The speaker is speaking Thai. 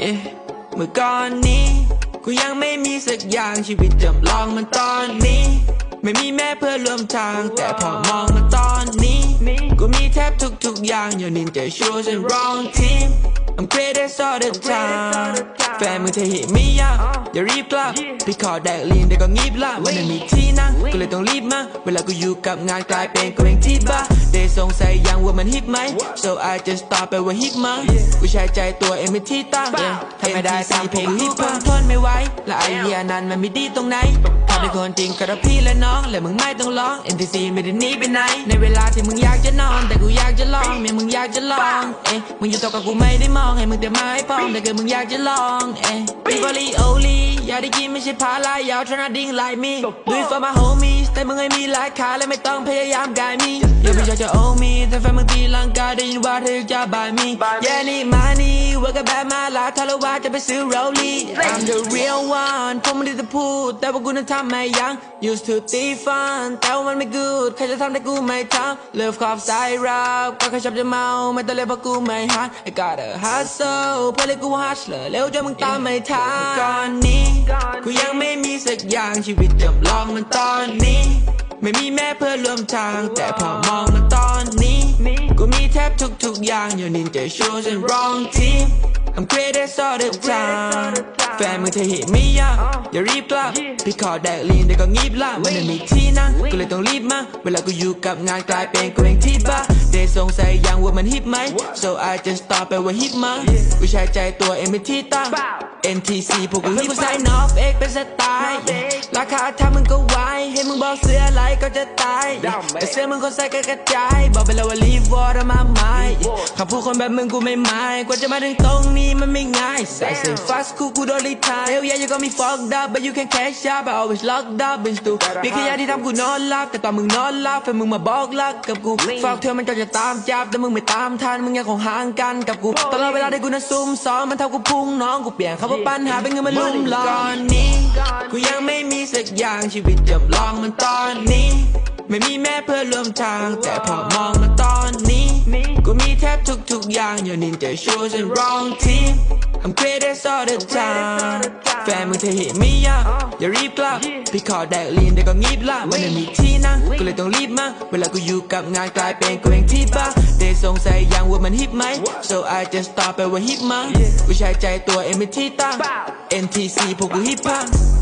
เอ๊ะเมื่อก่อนนี้ กูยังไม่มีสักอย่างชีวิตจำลองมันตอนนี้ ไม่มีแม่เพื่อนร่วมทาง แต่พอมองมาตอนนี้ กูมีแทบทุกๆอย่างอยู่นินจะชัวร์ฉัน wrong team I'm greatest all the time แฟนมึงเทหิไม่ยากอย่ารีบกลับพี่ขอแดกลีนเดี๋ยวก็งีบละมันไม่มีที่นั่งก็เลยต้องรีบมาเวลากูอยู่กับงานกลายเป็นกูเองที่บ้าได้ สงสัยยังว่ามันฮิปไหม so I just stop ไปว่าฮิปมั้งกูใช้ใจตัวเองเป็นที่ตั้งถ้าไม่ได้ตามเพลงฮิปทนไม่ไหวและไอเดียนั้นมันไม่ดีตรงไหนถ้าเป็นคนจริงก็รักพี่และน้องและมึงไม่ต้องร้อง NTC ไม่ได้หนีไปไหน ในเวลาที่มึงอยากจะนอน แต่กูอยากจะลองเมียมึงอยากจะลองเอ๊ะมึงอยู่ต่อกับกูไม่ได้มองให้มึงแต่มาให้พองแต่เกิดมึงอยากจะลองเอ๊ะ Everly only อยากได้กินไม่ใช่พาลายยาวทนาดิ้งไลมี Do it for my homies แต่มึงให้มีหลายขาและไม่ต้องพยายามกายมีอย่าไปชอบจะโอมีแต่แฟนมึงตีลังกาได้ยินว่าเธอจะบายมีแย่นี่มานี่ว่ากับแบบมาลาถ้าเราว่าจะไปซื้อโรลลี่ I'm the real one ผมไม่ได้จะพูด แต่ว่ากูนั้นทำไม่ยัง used to ตีฟันแต่ว่ามันไม่ good ใครจะทำแต่กูไม่ทำ Love ขอบสายรับก็แค่ชอบจะเมา ไม่ต้องเลยเพราะกูไม่ฮั I got a hustle เพื่อเลยกูฮัชเลยเร็วจนมึงตามไม่ทันก่อนนี้กูยังไม่มีสักอย่างชีวิตจำลองมันตอนนี้ ไม่มีแม่เพื่อนร่วมทาง แต่พอมองมันตอนนี้กู มีแทบทุกๆอย่างอยู่นินจะชัวร์ฉัน wrong team I'm greatest all the time แฟนมึงเทหิไม่ยากอย่ารีบกลับพี่ขอแดกลีนเดี๋ยวก็งีบละมันไม่มีที่นั่งก็เลยต้องรีบมาเวลากูอยู่กับงานกลายเป็นกูเองที่บ้าได้สงสัยยังว่ามันฮิปไหม so I just stop ไปว่าฮิปมั้งกูใช้ใจตัวเองเป็นที่ตั้ง NTC พวกกูฮิปกูใส่นอฟเอกเป็นสไตล์ราคาถ้ามึงก็ไวให้มึงบอกเสื้ออะไรก็จะตายแต่เสื้อมึงคนใส่ก็กระจายบอกไปแล้วว่า leave water my mind คำพูดคนแบบมึงกูไม่หมายกว่าจะมาถึงตรงนี้มันไม่ง่ายใส่เสื้อ fast cool กูโดนรีทาย Hell yeah you got me fucked up but you can cash out I always locked up in stu มีแค่ยาที่ทำกูนอนหลับแต่ตอนมึงนอนหลับแฟนมึงมาบอกรักกับกูฝากเธอมันก็จะตามจับแต่มึงไม่ตามทันมึงยังคงห่างกันกับกูตลอดเวลาที่กูนั้นซุ่มซ้อมมันเท่ากูพุ่งน้องกูเปลี่ยนคำว่าปัญหาเป็นเงินมาลุ่มหลอกก่อนนี้กูยังไม่มีสักอย่างชีวิตจำลองมันตอนนี้ ไม่มีแม่เพื่อนร่วมทาง แต่พอมองมาตอนนี้กูมีแทบทุ กๆอย่างอยู่นินจะชัวร์ฉัน wrong team I'm greatest all the time แฟนมึงเทหิไม่ยากอย่ารีบกลับ พี่ขอแดกลีนเดี๋ยวก็งีบละมันไม่มีที่นั่งก็เลยต้องรีบมาเวลากูอยู่กับงานกลายเป็นกูเองที่บ้าได้สงสัยยังว่ามันฮิปไหม so I just stop ไปว่าฮิปมั้งกูใช้ใจตัวเองเป็นที่ตั้ง NTC พวกกูฮิปพัง